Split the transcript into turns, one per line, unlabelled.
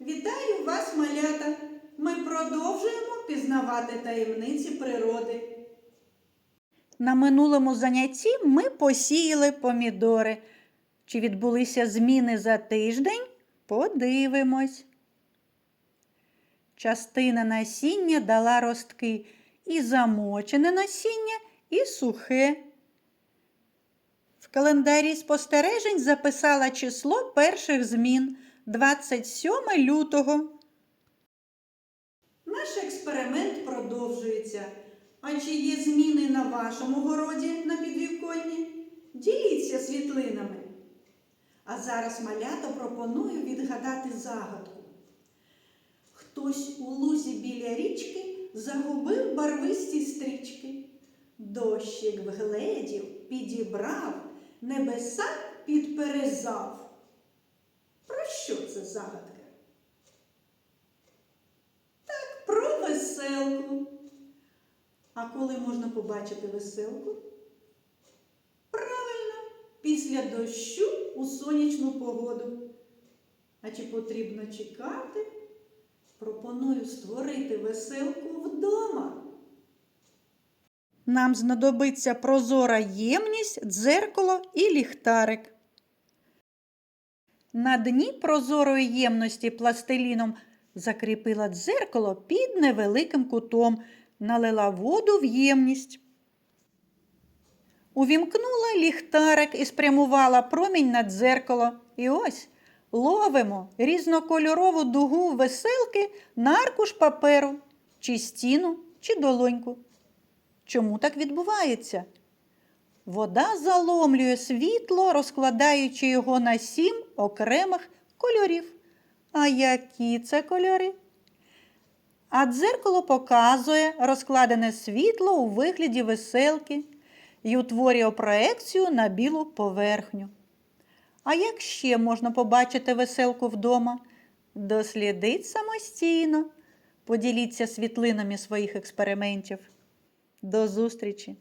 Вітаю вас, малята! Ми продовжуємо пізнавати таємниці природи. На минулому занятті ми посіяли помідори. Чи відбулися зміни за тиждень? Подивимось. Частина насіння дала ростки і замочене насіння, і сухе. В календарі спостережень записала число перших змін 27 лютого. Наш експеримент продовжується. А чи є зміни на вашому городі на підвіконні? Діліться світлинами. А зараз малята пропоную відгадати загадку. Хтось у лузі біля річки загубив барвисті стрічки. Дощик вгледів, підібрав, небеса підперезав. Про що це загадка? Так, про веселку. А коли можна побачити веселку? Правильно, після дощу у сонячну погоду. А чи потрібно чекати? Пропоную створити веселку вдома. Нам знадобиться прозора ємність, дзеркало і ліхтарик. На дні прозорої ємності пластиліном закріпила дзеркало під невеликим кутом, налила воду в ємність. Увімкнула ліхтарик і спрямувала промінь на дзеркало. І ось ловимо різнокольорову дугу веселки на аркуш паперу, чи стіну, чи долоньку. Чому так відбувається? Вода заломлює світло, розкладаючи його на сім окремих кольорів. А які це кольори? А дзеркало показує розкладене світло у вигляді веселки і утворює проекцію на білу поверхню. А як ще можна побачити веселку вдома? Дослідіть самостійно. Поділіться світлинами своїх експериментів. До зустрічі!